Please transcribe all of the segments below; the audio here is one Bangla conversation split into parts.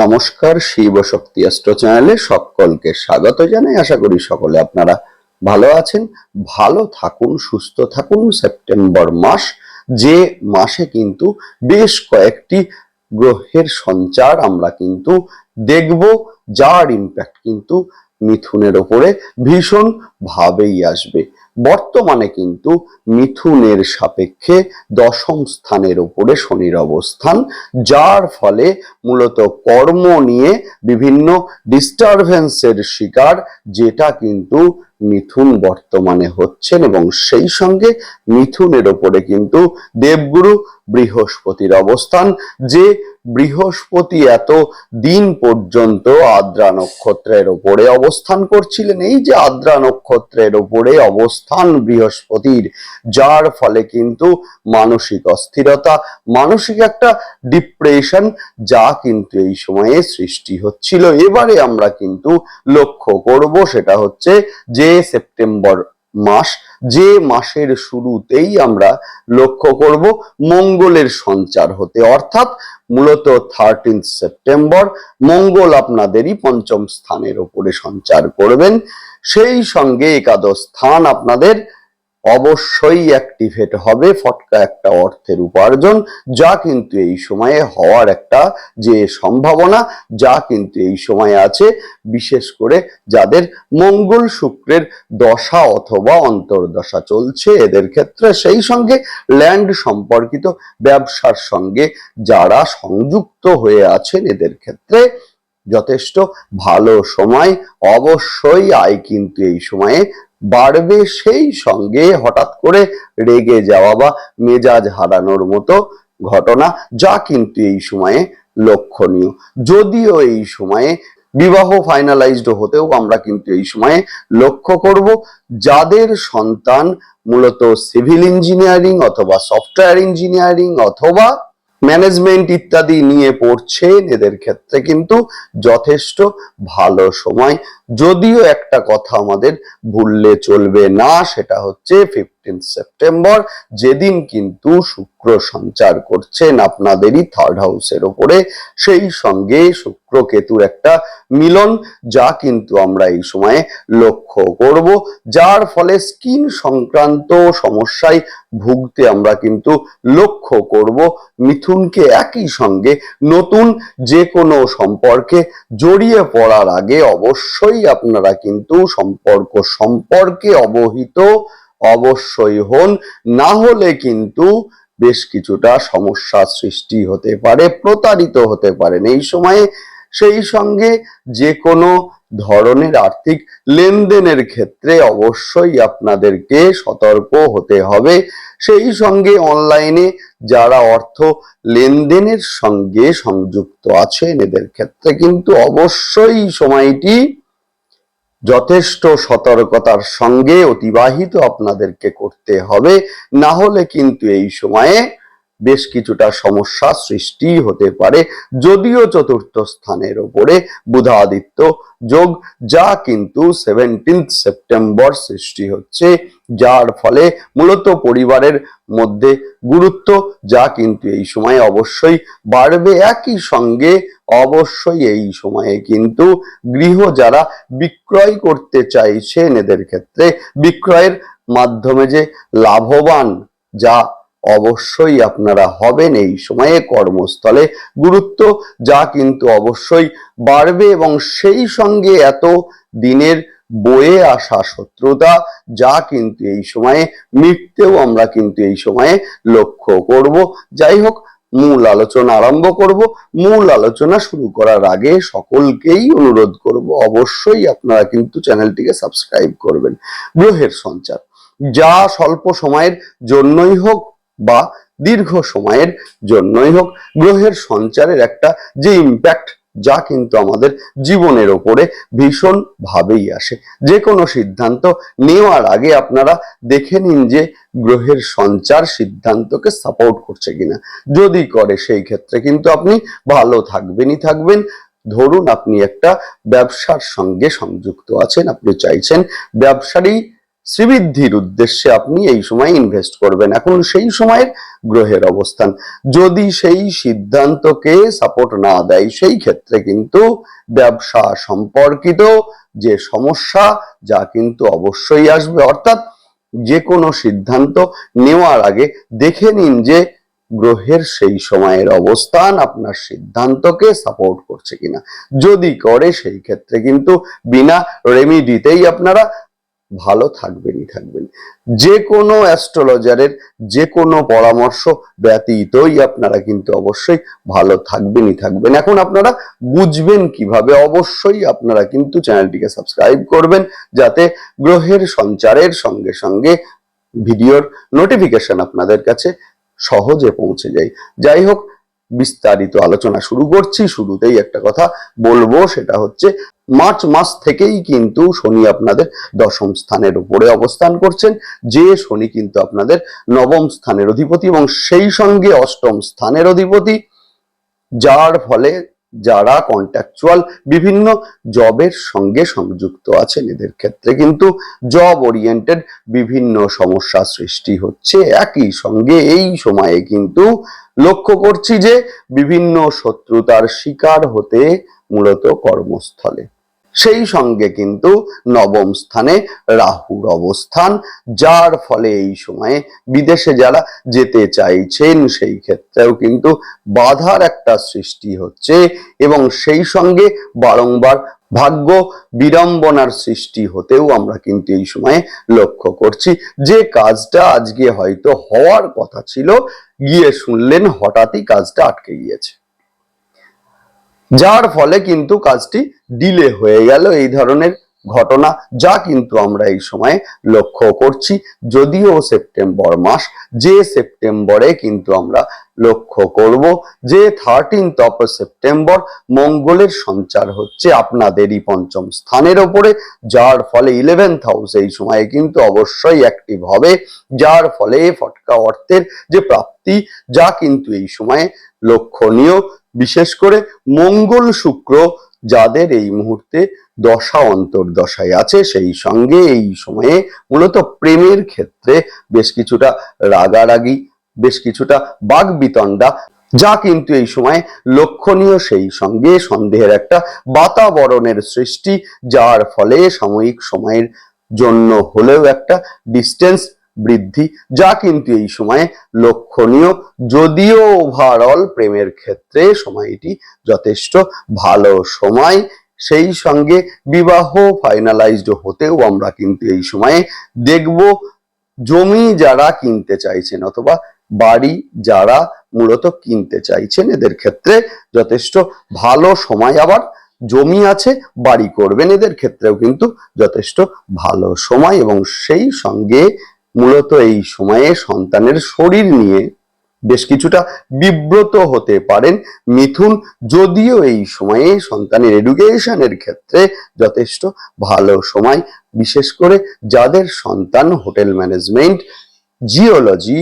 নমস্কার, শিব শক্তি অ্যাস্ট্রো চ্যানেলে সকলকে স্বাগত জানাই। আশা করি সকলে আপনারা ভালো আছেন। ভালো থাকুন, সুস্থ থাকুন। সেপ্টেম্বর মাস, যে মাসে কিন্তু বেশ কয়েকটি গ্রহের সঞ্চার আমরা কিন্তু দেখব, যার ইম্প্যাক্ট কিন্তু মিথুনের ওপরে ভীষণ ভাবেই আসবে। বর্তমানে কিন্তু মিথুনের সাপেক্ষে দশম স্থানের ওপরে শনির অবস্থান, যার ফলে মূলত কর্ম নিয়ে বিভিন্ন ডিস্টারভেন্সের শিকার, যেটা কিন্তু মিথুন বর্তমানে হচ্ছেন এবং সেই সঙ্গে মিথুনের ওপরে কিন্তু দেবগুরু বৃহস্পতির অবস্থান, যে বৃহস্পতি এত দিন পর্যন্ত আদ্রা নক্ষত্রের ওপরে অবস্থান করছিলেন। এই যে আদ্রা নক্ষত্রের ওপরে অবস্থান বৃহস্পতির, যার ফলে কিন্তু মানসিক অস্থিরতা, মানসিক একটা ডিপ্রেশন যা কিন্তু এই সময়ে সৃষ্টি হচ্ছিল। এবারে আমরা কিন্তু লক্ষ্য করব সেটা হচ্ছে যে সেপ্টেম্বর মাস, যে মাসের শুরুতেই আমরা লক্ষ্য করব মঙ্গলের সঞ্চার হতে। অর্থাৎ মূলত থার্টিন সেপ্টেম্বর, মঙ্গল আপনাদেরই পঞ্চম স্থানের ওপরে সঞ্চার করবেন। সেই সঙ্গে একাদশ স্থান আপনাদের অবশ্যই অ্যাক্টিভেট হবে ফটকা একটা অর্থের উপার্জন, যা কিন্তু এই সময়ে হওয়ার একটা যে সম্ভাবনা, যা কিন্তু এই সময়ে আছে, বিশেষ করে যাদের মঙ্গল শুক্রের দশা অথবা অন্তর্দশা চলছে, এদের ক্ষেত্রে সেই সঙ্গে ল্যান্ড সম্পর্কিত ব্যবসার সঙ্গে যারা সংযুক্ত হয়ে আছেন, এদের ক্ষেত্রে যথেষ্ট ভালো সময়। অবশ্যই আয় কিন্তু এই সময়ে বাড়বে সেই সঙ্গে হঠাৎ করে রেগে যাওয়া বা মেজাজ হারানোর মতো ঘটনা, যা কিন্তু এই সময়ে লক্ষণীয়। যদিও এই সময়ে বিবাহ ফাইনালাইজড হতেও আমরা কিন্তু এই সময়ে লক্ষ্য করব, যাদের সন্তান মূলত সিভিল ইঞ্জিনিয়ারিং অথবা সফটওয়্যার ইঞ্জিনিয়ারিং অথবা ম্যানেজমেন্ট ইত্যাদি নিয়ে পড়ছে এদের ক্ষেত্রে কিন্তু যথেষ্ট ভালো সময়। যদিও একটা কথা আমাদের ভুললে চলবে না, সেটা হচ্ছে ফিফটিন সেপ্টেম্বর যেদিন কিন্তু শুক্র সঞ্চার করছেন আপনাদেরই থার্ড হাউসের ওপরে। সেই সঙ্গে শুক্র কেতুর একটা মিলন, যা কিন্তু আমরা এই সময়ে লক্ষ্য করব। যার ফলে স্কিন সংক্রান্ত সমস্যায় ভুগতে আমরা কিন্তু লক্ষ্য করব। মিথুনকে একই সঙ্গে নতুন যে কোনো সম্পর্কে জড়িয়ে পড়ার আগে অবশ্যই আপনারা কিন্তু সম্পর্ক সম্পর্কে অবহিত অবশ্যই হন। না হলে কিন্তু বেশ কিছুটা সমস্যা সৃষ্টি হতে পারে, প্রতারিত হতে পারেন। এই সময়ে সেই সঙ্গে যে কোনো ধরনের আর্থিক লেনদেনের ক্ষেত্রে অবশ্যই আপনাদেরকে সতর্ক হতে হবে। সেই সঙ্গে অনলাইনে যারা অর্থ লেনদেনের সঙ্গে সংযুক্ত আছেন, এদের ক্ষেত্রে কিন্তু অবশ্যই সময়টি যথেষ্ট সতর্কতার সঙ্গে অতিবাহিত আপনাদেরকে করতে হবে। না হলে কিন্তু এই সময়ে বেশ কিছুটা সমস্যা সৃষ্টি হতে পারে। যদিও চতুর্থ স্থানের ওপরে বুধাদিত্য যোগ, যা কিন্তু সেভেন্টিন্থ সেপ্টেম্বর সৃষ্টি হচ্ছে। যার ফলে মূলত পরিবারের মধ্যে গুরুত্ব, যা কিন্তু এই সময়ে অবশ্যই বাড়বে। একই সঙ্গে অবশ্যই এই সময়ে কিন্তু গৃহ যারা বিক্রয় করতে চাইছেন, এদের ক্ষেত্রে বিক্রয়ের মাধ্যমে যে লাভবান, যা অবশ্যই আপনারা হবেন এই সময়ে কর্মস্থলে গুরুত্ব, যা কিন্তু অবশ্যই বাড়বে এবং সেই সঙ্গে এত দিনের বয়ে আসা শত্রুতা, যা কিন্তু এই সময়ে মিটতেও আমরা কিন্তু এই সময়ে লক্ষ্য করব। যাই হোক, মূল আলোচনা আরম্ভ করব। মূল আলোচনা শুরু করার আগে সকলকেই অনুরোধ করব, অবশ্যই আপনারা কিন্তু চ্যানেলটিকে সাবস্ক্রাইব করবেন। গ্রহের সঞ্চার, যা স্বল্প সময়ের জন্যই হোক বা দীর্ঘ সময়ের জন্যই হোক, গ্রহের সঞ্চারের একটা যে ইম্প্যাক্ট যা কিন্তু আমাদের জীবনের ওপরে ভীষণ ভাবেই আসে। যে কোনো সিদ্ধান্ত নেওয়ার আগে আপনারা দেখে নিন যে গ্রহের সঞ্চার সিদ্ধান্তকে সাপোর্ট করছে কিনা। যদি করে সেই ক্ষেত্রে কিন্তু আপনি ভালো থাকবেনই থাকবেন। ধরুন আপনি একটা ব্যবসার সঙ্গে সংযুক্ত আছেন, আপনি চাইছেন ব্যবসারই শ্রীবৃদ্ধির উদ্দেশ্যে আপনি এই সময় ইনভেস্ট করবেন। এখন সেই সময়ের গ্রহের অবস্থান। যদি সেই সিদ্ধান্তকে সাপোর্ট না দেয়, সেই ক্ষেত্রে কিন্তু ব্যবসা সম্পর্কিত যে সমস্যা, যা কিন্তু অবশ্যই আসবে। অর্থাৎ যে কোনো সিদ্ধান্ত নেওয়ার আগে দেখে নিন যে গ্রহের সেই সময়ের অবস্থান আপনার সিদ্ধান্তকে সাপোর্ট করছে কিনা। যদি করে, সেই ক্ষেত্রে কিন্তু বিনা রেমিডিতেই আপনারা ভালো থাকবেনই থাকবেন। যে কোনো অ্যাস্ট্রোলজারের যে কোনো পরামর্শ ব্যতীতই আপনারা কিন্তু অবশ্যই ভালো থাকবেনই থাকবেন। এখন আপনারা বুঝবেন কীভাবে অবশ্যই আপনারা কিন্তু চ্যানেলটিকে সাবস্ক্রাইব করবেন যাতে গ্রহের সঞ্চারের সঙ্গে সঙ্গে ভিডিওর নোটিফিকেশন আপনাদের কাছে সহজে পৌঁছে যায়। যাই হোক বিস্তারিত আলোচনা শুরু করছি, শুরুতেই একটা কথা বলব, সেটা হচ্ছে মার্চ মাস থেকেই কিন্তু শনি আপনাদের দশম স্থানের উপরে অবস্থান করছেন। যে শনি কিন্তু আপনাদের নবম স্থানের অধিপতি এবং সেই সঙ্গে অষ্টম স্থানের অধিপতি, যার ফলে যারা কন্ট্রাকচুয়াল বিভিন্ন জবের সঙ্গে সংযুক্ত আছেন, এদের ক্ষেত্রে কিন্তু জব ওরিয়েন্টেড বিভিন্ন সমস্যা সৃষ্টি হচ্ছে। একই সঙ্গে এই সময়ে কিন্তু লক্ষ্য করছি যে বিভিন্ন শত্রুতার শিকার হতে মূলত কর্মস্থলে। সেই সঙ্গে কিন্তু নবম স্থানে রাহুর অবস্থান, যার ফলে এই সময়ে বিদেশে যারা যেতে চাইছেন সেই ক্ষেত্রেও কিন্তু বাধার একটা সৃষ্টি হচ্ছে এবং সেই সঙ্গে বারংবার ভাগ্য বিড়ম্বনার সৃষ্টি হতেও আমরা কিন্তু এই সময়ে লক্ষ্য করছি। যে কাজটা আজকে হয়তো হওয়ার কথা ছিল, গিয়ে শুনলেন, হঠাৎই কাজটা আটকে গিয়েছে। যার ফলে কিন্তু কাজটি ডিলে হয়ে গেল। এই ধরনের ঘটনা যা কিন্তু আমরা এই সময়ে লক্ষ্য করছি। যদিও সেপ্টেম্বর মাস, যে সেপ্টেম্বরে কিন্তু আমরা লক্ষ্য করব যে থার্টিনথ অফ সেপ্টেম্বর মঙ্গলের সঞ্চার হচ্ছে আপনাদেরই পঞ্চম স্থানের ওপরে, যার ফলে ইলেভেন্থ হাউস এই সময়ে কিন্তু অবশ্যই অ্যাক্টিভ হবে। যার ফলে ফটকা অর্থের যে প্রাপ্তি, যা কিন্তু এই সময়ে লক্ষণীয় বিশেষ করে মঙ্গল শুক্র যাদের এই মুহূর্তে দশা অন্তর্দশায় আছে, সেই সঙ্গে এই সময়ে মূলত প্রেমের ক্ষেত্রে বেশ কিছুটা রাগারাগি, বেশ কিছুটা বাগ বিতণ্ডা যা কিন্তু এই সময় লক্ষণীয় সেই সঙ্গে সন্দেহের একটা বাতাবরণের সৃষ্টি, যার ফলে সাময়িক সময়ের জন্য হলেও একটা ডিস্টেন্স বৃদ্ধি, যা কিন্তু এই সময়ে লক্ষণীয়। যদিও ওভারঅল প্রেমের ক্ষেত্রে সময়টি যথেষ্ট ভালো সময়, সেই সঙ্গে বিবাহ ফাইনালাইজড হতেও আমরা কিন্তু এই সময়ে দেখব জমি যারা কিনতে চাইছেন অথবা বাড়ি যারা মূলত কিনতে চাইছেন, এদের ক্ষেত্রে যথেষ্ট ভালো সময় আবার। জমি আছে, বাড়ি করবেন, এদের ক্ষেত্রেও কিন্তু যথেষ্ট ভালো সময় এবং সেই সঙ্গে মূলত এই সময়ে সন্তানের শরীর নিয়ে বেশ কিছুটা বিব্রত হতে পারেন মিথুন, যদিও এই সময়ে সন্তানের এডুকেশনের ক্ষেত্রে যথেষ্ট ভালো সময়, বিশেষ করে যাদের সন্তান হোটেল ম্যানেজমেন্ট, জিওলজি,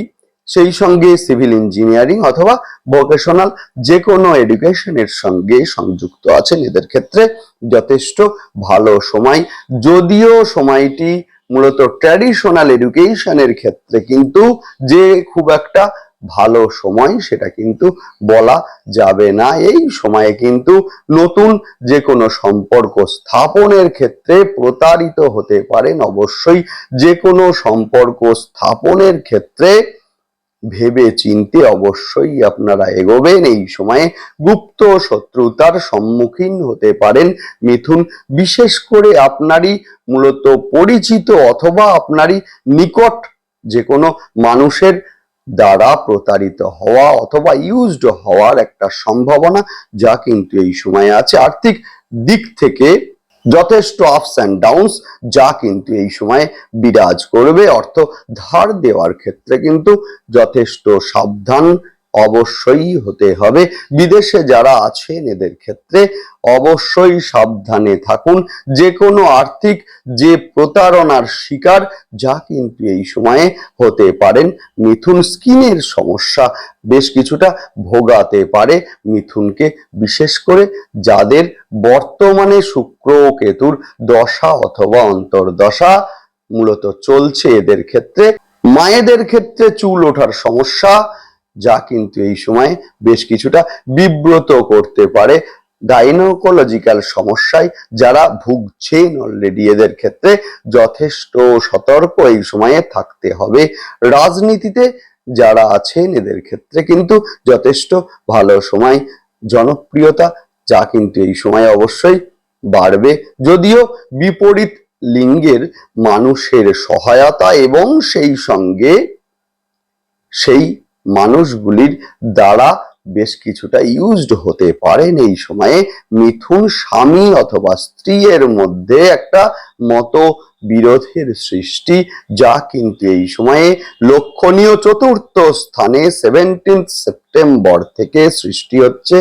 সেই সঙ্গে সিভিল ইঞ্জিনিয়ারিং অথবা ভোকেশনাল যে কোনো এডুকেশনের সঙ্গে সংযুক্ত আছেন, এদের ক্ষেত্রে যথেষ্ট ভালো সময়। যদিও সময়টি মূলত ট্র্যাডিশনাল এডুকেশনের ক্ষেত্রে কিন্তু যে খুব একটা ভালো সময় সেটা কিন্তু বলা যাবে না। এই সময়ে কিন্তু নতুন যে কোনো সম্পর্ক স্থাপনের ক্ষেত্রে প্রতারিত হতে পারেন। অবশ্যই যে কোনো সম্পর্ক স্থাপনের ক্ষেত্রে ভেবে চিনতে অবশ্যই আপনারা এগোবেন। এই সময়ে গুপ্ত শত্রুতার সম্মুখীন হতে পারেন মিথুন। বিশেষ করে আপনারই মূলত পরিচিত অথবা আপনারই নিকট যে কোনো মানুষের দ্বারা প্রতারিত হওয়া অথবা ইউজড হওয়ার একটা সম্ভাবনা যা কিন্তু এই সময়ে আছে। আর্থিক দিক থেকে যথেষ্ট আপস অ্যান্ড ডাউনস যা কিন্তু এই সময়ে বিরাজ করবে। অর্থ ধার দেওয়ার ক্ষেত্রে কিন্তু যথেষ্ট সাবধান অবশ্যই হতে হবে। বিদেশে যারা আছেন এদের ক্ষেত্রে অবশ্যই সাবধানে থাকুন। যে কোনো আর্থিক যে প্রতারণার শিকার, যা কিন্তু এই সময়ে হতে পারেন। মিথুন স্কিনের সমস্যা বেশ কিছুটা ভোগাতে পারে মিথুনকে, বিশেষ করে যাদের বর্তমানে শুক্র কেতুর দশা অথবা অন্তর্দশা মূলত চলছে এদের ক্ষেত্রে। মায়েদের ক্ষেত্রে চুল ওঠার সমস্যা যা কিন্তু এই সময় বেশ কিছুটা বিব্রত করতে পারে গাইনোকোলজিক্যাল সমস্যায় যারা ভুগছেন অলরেডি এদের ক্ষেত্রে যথেষ্ট সতর্ক এই সময়ে থাকতে হবে। রাজনীতিতে যারা আছেন এদের ক্ষেত্রে কিন্তু যথেষ্ট ভালো সময়, জনপ্রিয়তা যা কিন্তু এই সময় অবশ্যই বাড়বে। যদিও বিপরীত লিঙ্গের মানুষের সহায়তা এবং সেই সঙ্গে সেই মানুষগুলির দ্বারা বেশ কিছুটা ইউজড হতে পারেন এই সময়ে মিথুন স্বামী অথবা স্ত্রীর মধ্যে একটা মত বিরোধের সৃষ্টি, যা কিন্তু এই সময়ে লক্ষণীয় চতুর্থ স্থানে সেভেন্টিন্থ সেপ্টেম্বর থেকে সৃষ্টি হচ্ছে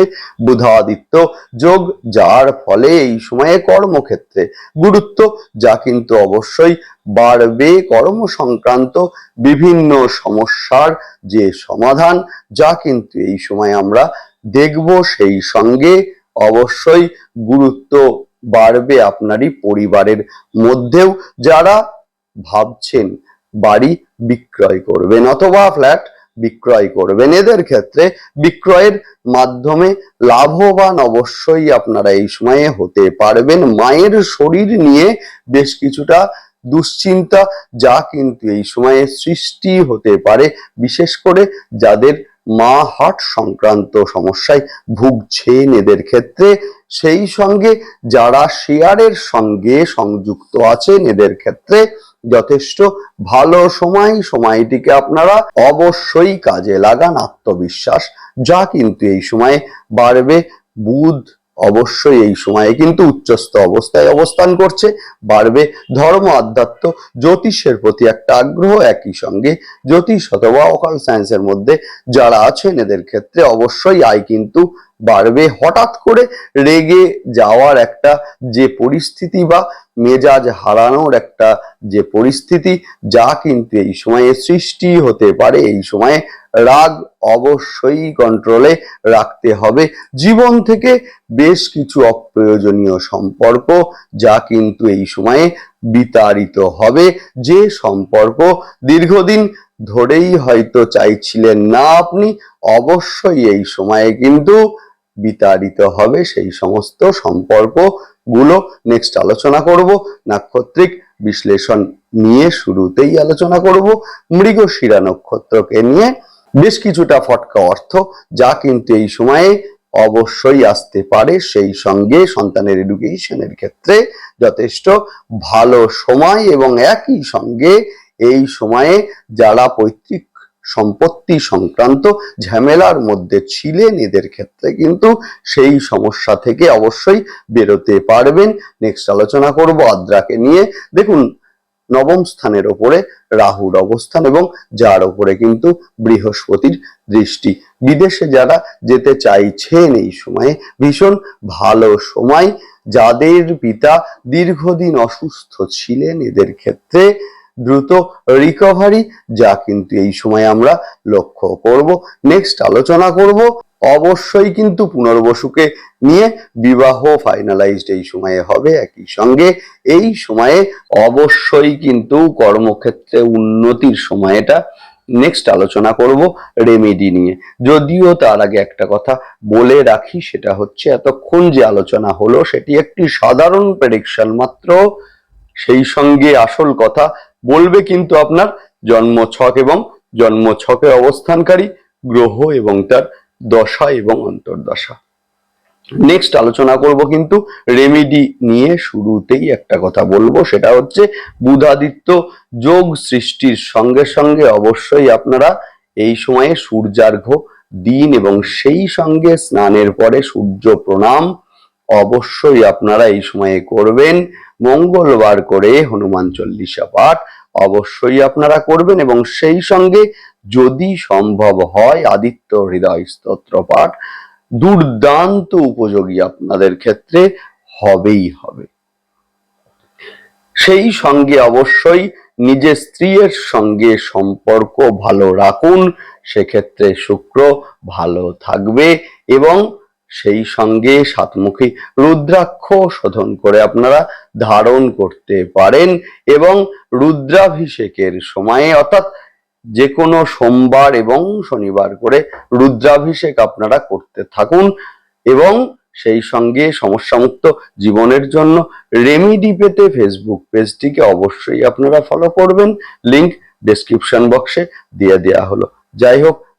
বুধাদিত্য যোগ, যার ফলে এই সময়ে কর্মক্ষেত্রে গুরুত্ব, যা কিন্তু অবশ্যই বাড়বে কর্ম সংক্রান্ত বিভিন্ন সমস্যার যে সমাধান, যা কিন্তু এই সময় আমরা দেখব। সেই সঙ্গে অবশ্যই গুরুত্ব বাড়বে আপনারই পরিবারের মধ্যেও। যারা ভাবছেন বাড়ি বিক্রয় করবেন অথবা ফ্ল্যাট বিক্রয় করবেন, এদের ক্ষেত্রে বিক্রয়ের মাধ্যমে লাভবান অবশ্যই আপনারা এই সময়ে হতে পারবেন। মায়ের শরীর নিয়ে বেশ কিছুটা দুশ্চিন্তা যা কিন্তু এই সময়ে সৃষ্টি হতে পারে, বিশেষ করে যাদের মা হার্ট সংক্রান্ত সমস্যায় ভুগছেন, এদের ক্ষেত্রে সেই সঙ্গে যারা শেয়ারের সঙ্গে সংযুক্ত আছেন, এদের ক্ষেত্রে যথেষ্ট ভালো সময়, সময়টিকে আপনারা অবশ্যই কাজে লাগান, আত্মবিশ্বাস যা কিন্তু এই সময়ে বাড়বে। বুধ অবশ্যই এই সময়ে কিন্তু উচ্চস্থ অবস্থায় অবস্থান করছে, বাড়বে ধর্ম, আধ্যাত্ম, জ্যোতিষের প্রতি একটা আগ্রহ। একই সঙ্গে জ্যোতিষ অথবা অকাল সায়েন্সের মধ্যে যারা আছেন, এদের ক্ষেত্রে অবশ্যই আয় কিন্তু বাড়বে। হঠাৎ করে রেগে যাওয়ার একটা যে পরিস্থিতি বা মেজাজ হারানোর একটা যে পরিস্থিতি, যা কিন্তু এই সময়ে সৃষ্টি হতে পারে। এই সময়ে রাগ অবশ্যই কন্ট্রোলে রাখতে হবে। জীবন থেকে বেশ কিছু অপ্রয়োজনীয় সম্পর্ক, যা কিন্তু এই সময়ে বিতাড়িত হবে। যে সম্পর্ক দীর্ঘদিন ধরেই হয়তো চাইছিলেন না আপনি, অবশ্যই এই সময়ে কিন্তু বিতাড়িত হবে সেই সমস্ত সম্পর্কগুলো নেক্সট আলোচনা করব। নাক্ষত্রিক বিশ্লেষণ নিয়ে শুরুতেই আলোচনা করব। মৃগশিরা নক্ষত্রকে নিয়ে বেশ কিছুটা ফটকা অর্থ, যা কিন্তু এই সময়ে অবশ্যই আসতে পারে। সেই সঙ্গে সন্তানের এডুকেশনের ক্ষেত্রে যথেষ্ট ভালো সময় এবং একই সঙ্গে এই সময়ে যারা পৈতৃক সম্পত্তি সংক্রান্ত ঝামেলার মধ্যে ছিলেন, এদের ক্ষেত্রে কিন্তু সেই সমস্যা থেকে অবশ্যই বেরোতে পারবেন। নেক্সট আলোচনা করব আদ্রাকে নিয়ে। দেখুন, নবম স্থানের ওপরে রাহুর অবস্থান এবং যার ওপরে কিন্তু বৃহস্পতির দৃষ্টি। বিদেশে যারা যেতে চাইছেন এই সময়ে, ভীষণ ভালো সময়। যাদের পিতা দীর্ঘদিন অসুস্থ ছিলেন, এদের ক্ষেত্রে দ্রুত রিকভারি যা কিন্তু এই সময় আমরা লক্ষ্য করব। নেক্সট আলোচনা করব, অবশ্যই কিন্তু পুনর্বসুকে নিয়ে বিবাহ ফাইনালাইজড এই সময়ে হবে, একই সঙ্গে এই সময়ে অবশ্যই কিন্তু কর্মক্ষেত্রে উন্নতির সময়টা নেক্সট আলোচনা করব রেমেডি নিয়ে। যদিও তার আগে একটা কথা বলে রাখি, সেটা হচ্ছে এতক্ষণ যে আলোচনা হলো, সেটি একটি সাধারণ প্রেডিকশন মাত্র। সেই সঙ্গে আসল কথা বলবে কিন্তু আপনার জন্ম ছক এবং জন্ম ছকে অবস্থানকারী গ্রহ এবং তার দশা এবং অন্তর্দশা। নেক্সট আলোচনা করব কিন্তু রেমেডি নিয়ে শুরুতেই একটা কথা বলব, সেটা হচ্ছে বুধাদিত্য যোগ সৃষ্টির সঙ্গে সঙ্গে অবশ্যই আপনারা এই সময়ে সূর্যার্ঘ দিন এবং সেই সঙ্গে স্নানের পরে সূর্য প্রণাম অবশ্যই আপনারা এই সময়ে করবেন। মঙ্গলবার করে হনুমান চল্লিশা পাঠ অবশ্যই আপনারা করবেন এবং সেই সঙ্গে যদি সম্ভব হয় আদিত্য হৃদয় স্তোত্র পাঠ, দুর্দান্ত উপযোগী আপনাদের ক্ষেত্রে হবেই হবে। সেই সঙ্গে অবশ্যই নিজের স্ত্রীর সঙ্গে সম্পর্ক ভালো রাখুন, সেক্ষেত্রে শুক্র ভালো থাকবে এবং সেই সঙ্গে সাতমুখী রুদ্রাক্ষ শোধন করে আপনারা ধারণ করতে পারেন এবং রুদ্রাভিষেকের সময়ে, অর্থাৎ যে কোনো সোমবার এবং শনিবার করে রুদ্রাভিষেক আপনারা করতে থাকুন এবং সেই সঙ্গে সমস্যামুক্ত জীবনের জন্য রেমিডি পেতে ফেসবুক পেজটিকে অবশ্যই আপনারা ফলো করবেন। লিংক ডেসক্রিপশন বক্সে দিয়ে দেওয়া হলো। যাই হোক